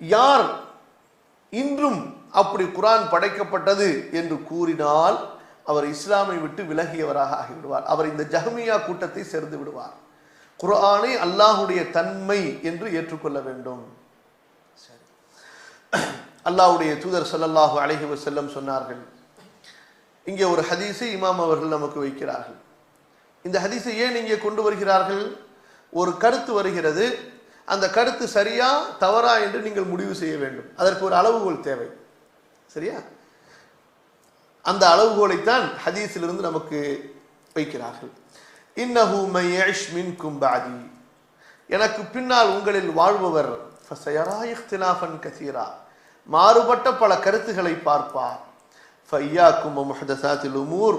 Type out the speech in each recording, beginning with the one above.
யார் இன்றும் அப்படி குரான் படைக்கப்பட்டது என்று கூறினால் அவர் இஸ்லாமை விட்டு விலகியவராக ஆகிவிடுவார். அவர் இந்த ஜஹ்மியா கூட்டத்தை சேர்ந்து விடுவார். குரானை அல்லாஹுடைய தன்மை என்று ஏற்றுக்கொள்ள வேண்டும். சரி. அல்லாஹ்வுடைய தூதர் ஸல்லல்லாஹு அலைஹி செல்லம் சொன்னார்கள். இங்கே ஒரு ஹதீஸை இமாம் அவர்கள் நமக்கு வைக்கிறார்கள். இந்த ஹதீஸை ஏன் இங்கே கொண்டு வருகிறார்கள்? ஒரு கருத்து வருகிறது. அந்த கருத்து சரியா தவறா என்று நீங்கள் முடிவு செய்ய வேண்டும். அதற்கு ஒரு அளவுகோல் தேவை. சரியா? அந்த அளவுகோலைத்தான் ஹதீஸிலிருந்து நமக்கு வைக்கிறார்கள். இன்னஹு மையஷ் மின் கும்பாதி எனக்கு பின்னால் உங்களில் வாழ்பவர் ஃபசயரா கசீரா. மாறுபட்ட பல கருத்துக்களை பார்ப்பார். ஃபையாக்கும் முஹதசாத்தில் உமூர்.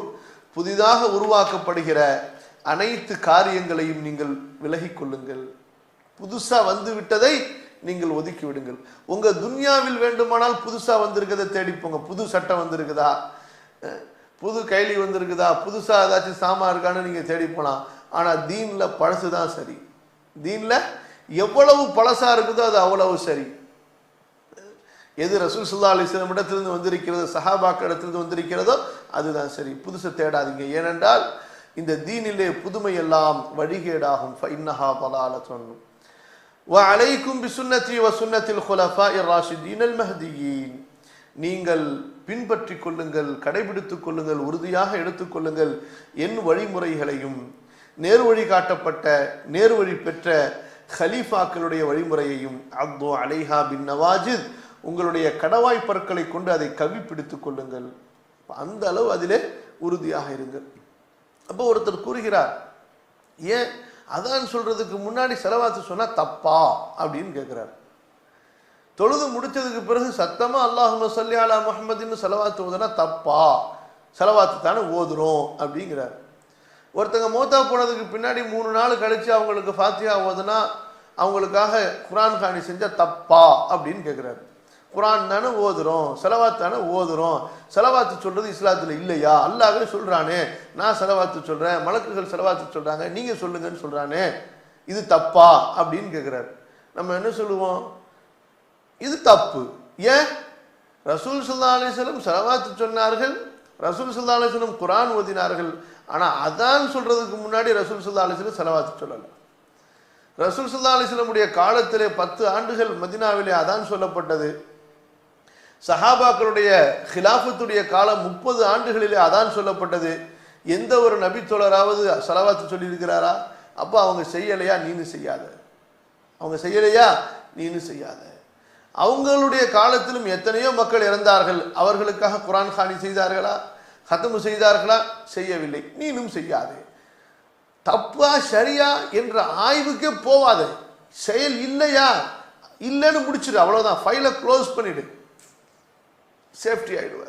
புதிதாக உருவாக்கப்படுகிற அனைத்து காரியங்களையும் நீங்கள் விலகிக் கொள்ளுங்கள். புதுசாக வந்து விட்டதை நீங்கள் ஒதுக்கி விடுங்கள். உங்கள் துன்யாவில் வேண்டுமானால் புதுசாக வந்திருக்கதை தேடிப்போங்க புது சட்டம் வந்திருக்குதா? புது கைலி வந்திருக்குதா? புதுசாக ஏதாச்சும் சாமான் இருக்கான்னு நீங்கள் தேடி போகலாம் ஆனால் தீனில் பழசு தான் சரி. தீனில் எவ்வளவு பழசாக இருக்குதோ அது அவ்வளவு சரி. எது ரசூல் சுல்லா அலிஸ்லாம் இடத்திலிருந்து வந்திருக்கிறதோ சஹாபாக்க இடத்திலிருந்து வந்திருக்கிறதோ அதுதான் சரி. புதுசை தேடாதீங்க. ஏனென்றால் இந்த தீனிலே புதுமை எல்லாம் வழிகேடாகும். ஃபைன்னஹா அலைக்கும் பிசுன்னத்தி வ சுன்னத்தில் ஹுலஃபா இர் ராஷிதீன் அல் நீங்கள் பின்பற்றிக் கொள்ளுங்கள் கடைபிடித்துக் கொள்ளுங்கள் உறுதியாக எடுத்துக்கொள்ளுங்கள் என் வழிமுறைகளையும் நேர்வழி காட்டப்பட்ட நேர்வழி பெற்ற ஹலீஃபாக்களுடைய வழிமுறையையும் அப்தோ அலைஹா பின் நவாஜித் உங்களுடைய கடவாய் பற்களை கொண்டு அதை கவி பிடித்துக் கொள்ளுங்கள் அந்த அளவு அதிலே உறுதியாக இருங்கள். அப்போ ஒருத்தர் கூறுகிறார் ஏன் அதான் சொல்கிறதுக்கு முன்னாடி செலவாத்து சொன்னால் தப்பா அப்படின்னு கேட்குறாரு தொழுது முடித்ததுக்கு பிறகு சத்தமாக அல்லாஹும சல்லி அலா முஹம்மதின்னு செலவாத்து ஓதுனா தப்பா. செலவாத்து தானே ஓதுறோம் அப்படிங்கிறார். ஒருத்தங்க மூத்தா போனதுக்கு பின்னாடி மூணு நாள் கழித்து அவங்களுக்கு ஃபாத்தியா ஓதுனா அவங்களுக்காக குரான் காணி செஞ்சால் தப்பா அப்படின்னு கேட்குறாரு குரான் தானே ஓதுறோம் செலவாத் தானே ஓதுறோம். செலவாத்து சொல்றது இஸ்லாத்துல இல்லையா? அல்லாவே சொல்றானே. நான் செலவாத்து சொல்றேன் மலக்குகள் செலவாத்து சொல்றாங்க நீங்க சொல்லுங்கன்னு சொல்றானே. இது தப்பா? அப்படின்னு கேட்குறாரு நம்ம என்ன சொல்லுவோம்? இது தப்பு. ஏன்? ரசூல் சுல்லா அலிஸ்லம் செலவாத்து சொன்னார்கள் ரசூல் சுல்லா அலிஸ்லம் குரான் ஓதினார்கள். ஆனால் அதான் சொல்றதுக்கு முன்னாடி ரசூல் சுல்லா அலிஸ்லம் செலவாத்து சொல்லல. ரசூல் சுல்லா அலிஸ்லமுடைய காலத்திலே பத்து ஆண்டுகள் மதினாவிலே அதான் சொல்லப்பட்டது. சஹாபாக்களுடைய ஹிலாஃபத்துடைய காலம் முப்பது ஆண்டுகளிலே அதான் சொல்லப்பட்டது. எந்த ஒரு நபித்தோழராவது செலவாத்து சொல்லியிருக்கிறாரா? அப்போ அவங்க செய்யலையா? நீனு செய்யாத. அவங்க செய்யலையா? நீனு செய்யாத. அவங்களுடைய காலத்திலும் எத்தனையோ மக்கள் இறந்தார்கள். அவர்களுக்காக குரான் ஹானி செய்தார்களா? ஹத்தமு செய்தார்களா? செய்யவில்லை. நீனும் செய்யாதே. தப்பா சரியா என்ற ஆய்வுக்கே போவாது. செயல் இல்லையா? இல்லைன்னு முடிச்சிடு அவ்வளோதான் ஃபைலை க்ளோஸ் பண்ணிவிடு ಸೇಫ್ಟಿ ಆಗಿಡುವ